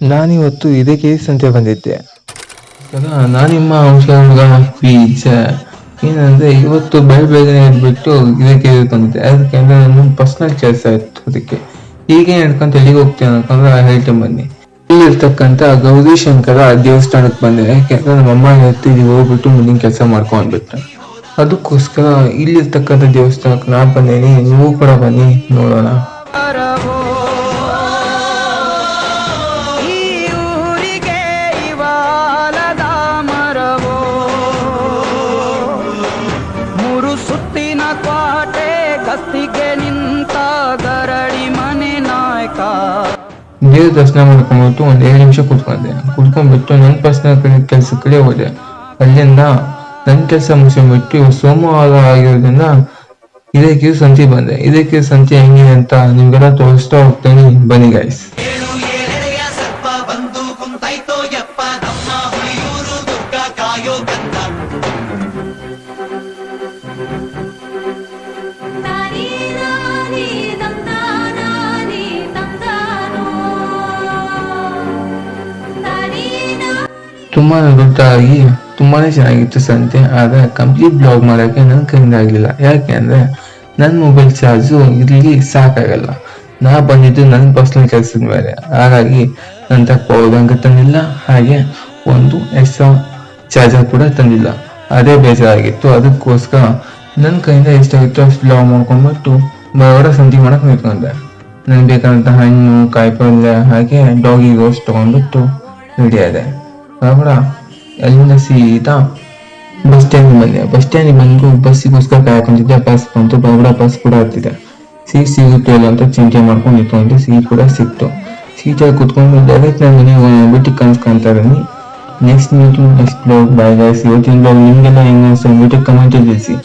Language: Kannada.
ನಾನಿವತ್ತು ಇದೇ ಕೇಸ್ ಅಂತ ಬಂದಿದ್ದೆ. ನಾನಿಮ್ಮ ಔಷಧ ಬೀಜ ಏನಂದ್ರೆ ಇವತ್ತು ಬೆಳ ಬೇಗನೆ ಇದೇ ಕೇಸ್ ಬಂದಿದ್ದೆ ಅದಕ್ಕೆ ಅಂದ್ರೆ ನನ್ನ ಪರ್ಸನಲ್ ಕೆಲಸ ಇತ್ತು ಅದಕ್ಕೆ. ಹೀಗೆ ನಡ್ಕೊಂತ ಎಲ್ಲಿಗೆ ಹೋಗ್ತೀನಿ ಅನ್ಕೊಂಡ್ರೆ ಹೇಳ್ತೀನಿ ಬನ್ನಿ. ಇಲ್ಲಿರ್ತಕ್ಕಂಥ ಗೌರಿ ಶಂಕರ ದೇವಸ್ಥಾನಕ್ಕೆ ಬಂದೆ. ಯಾಕೆಂದ್ರೆ ನಮ್ಮ ಅಮ್ಮ ಇಲ್ಲಿ ಹೋಗ್ಬಿಟ್ಟು ಮುಂದಿನ ಕೆಲಸ ಮಾಡ್ಕೊಂಡ್ಬಿಟ್ಟೆ ಅದಕ್ಕೋಸ್ಕರ ಇಲ್ಲಿರ್ತಕ್ಕಂಥ ದೇವಸ್ಥಾನಕ್ಕೆ ನಾ ಬಂದೇನಿ ನೀವು ಕೂಡ ಬನ್ನಿ ನೋಡೋಣ. ದೇವ್ರ ದರ್ಶನ ಮಾಡ್ಕೊಂಡ್ಬಿಟ್ಟು ಒಂದ್ ಏಳು ನಿಮಿಷ ಕುತ್ಕೊಂಡೆ. ಕುತ್ಕೊಂಡ್ಬಿಟ್ಟು ನನ್ನ ಪರ್ಸನಲ್ ಕೆಲಸ ಕಡೆ ಹೋದೆ. ಅಲ್ಲಿಂದ ನನ್ನ ಕೆಲಸ ಮುಗಿಸ್ಕೊಂಡ್ಬಿಟ್ಟು ಬಿಟ್ಟು ಸೋಮವಾರ ಆಗಿರೋದ್ರಿಂದ ಇದಕ್ಕೆ ಸಂತಿ ಬಂದೆ. ಇದಕ್ಕೆ ಸಂತಿ ಹೆಂಗಿದೆ ಅಂತ ನಿಮ್ಗೆಲ್ಲ ತೋರಿಸ್ತಾ ಹೋಗ್ತೇನೆ. ಬನ್ನಿ ಗೈಸ್ ತುಂಬಾ ದೊಡ್ಡದಾಗಿ ತುಂಬಾನೇ ಚೆನ್ನಾಗಿತ್ತು ಸಂತೆ. ಆದರೆ ಕಂಪ್ಲೀಟ್ ಬ್ಲಾಗ್ ಮಾಡೋಕೆ ನನ್ನ ಕೈಯಿಂದ ಆಗಲಿಲ್ಲ. ಯಾಕೆ ಅಂದರೆ ನನ್ನ ಮೊಬೈಲ್ ಚಾರ್ಜು ಇಲ್ಲಿ ಸಾಕಾಗಲ್ಲ. ನಾ ಬಂದಿದ್ದು ನನ್ನ ಪರ್ಸನಲ್ ಕೆಲಸದ ಮೇಲೆ. ಹಾಗಾಗಿ ನನ್ನ ತಕ್ಕ ಹೋದಂಗೆ ತಂದಿಲ್ಲ. ಹಾಗೆ ಒಂದು ಎಕ್ಸ್ಟ್ರಾ ಚಾರ್ಜರ್ ಕೂಡ ತಂದಿಲ್ಲ. ಅದೇ ಬೇಜಾರಾಗಿತ್ತು. ಅದಕ್ಕೋಸ್ಕರ ನನ್ನ ಕೈಯಿಂದ ಎಷ್ಟಾಗಿತ್ತು ಅಷ್ಟು ಬ್ಲಾಗ್ ಮಾಡ್ಕೊಂಡ್ಬಿಟ್ಟು ಬರೋಡ ಸಂತಿ ಮಾಡಕ್ ನಿಂತ್ಕೊಂಡೆ. ನನಗೆ ಬೇಕಾದಂಥ ಹಣ್ಣು ಕಾಯಿಪಲ್ಯ ಹಾಗೆ ಡಾಗಿ ಗೋಸ್ ತಗೊಂಡ್ಬಿಟ್ಟು ರೆಡಿ ಆದೆ. ಬರೋಡ ಅಲ್ಲಿಂದ ಸೀದಾ ಬಸ್ ಸ್ಟ್ಯಾಂಡ್ ಬಂದೆ. ಬಸ್ ಸ್ಟ್ಯಾಂಡ್ ಬಂದು ಬಸ್ಸಿಗೋಸ್ಕರ ಕಾಯ್ಕೊಂಡಿದ್ದೆ. ಬಸ್ ಬಂತು. ಬರೋಡ ಬಸ್ ಕೂಡ ಹತ್ತಿದೆ. ಸೀಟ್ ಸಿಗುತ್ತೆ ಇಲ್ಲ ಅಂತ ಚಿಂತೆ ಮಾಡ್ಕೊಂಡು ನಿಂತ್ಕೊಂಡೆ. ಸೀಟ್ ಕೂಡ ಸಿಕ್ತು. ಸೀಟಲ್ಲಿ ಕುತ್ಕೊಂಡು ಡೈರೆಕ್ಟ್ ನಾನು ಮನೆಗೆ ಹೋಗ್ಬಿಟ್ಟು ಕನ್ಸ್ ಇದ್ದೀನಿ. Next meeting next blog bye guys ಇವತ್ತಿನ ಬ್ಲಾಗ್ ನಿಮಗೆಲ್ಲ ಹೆಂಗೆ ಅನ್ಸ್ತು ಅಂದ್ಬಿಟ್ಟು ಕಮೆಂಟಲ್ಲಿ ತಿಳಿಸಿ.